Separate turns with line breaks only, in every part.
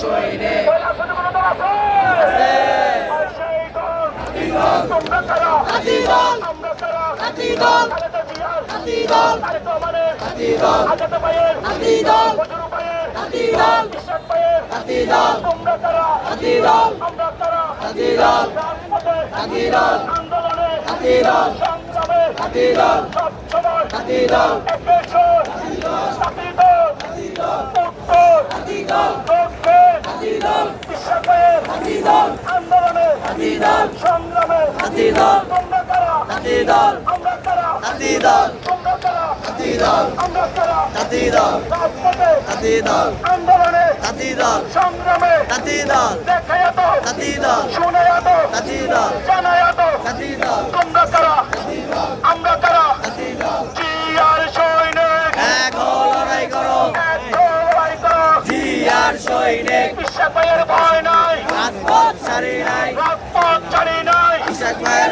শহীদে
আন্দোলনে সব সময়
দল
সংগ্রামে
হাতি দল
তোমরা তারা
হাতি দল
আমরা তারা
হাতি দল
তোমরা
হাতি দল
আমরা
হাতি দল
রাজপথে
হাতি দল
আন্দোলনে
হাতি দল
সংগ্রামে
হাতি দল
দেখায় তো
হাতি দল
শুনে তো
হাতি দল
জানায়
হাতি দল
তোমরা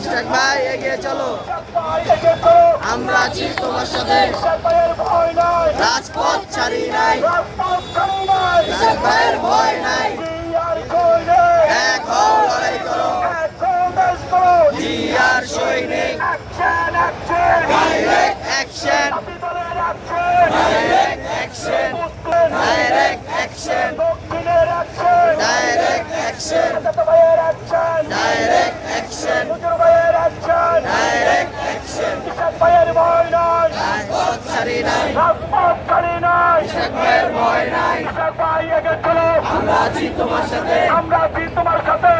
ইশাক ভাই,
এগিয়ে চলো। আমরা আছি তোমার সাথে। রাজপথ ছাড়ি নাই। ইশাক ভাইয়ের ভয় নাই। এক হও, লড়াই করো। জিয়ার সৈনিক। Direct action direct action direct action আমরা আছি তোমার সাথে।
আমরা আছি তোমার সাথে।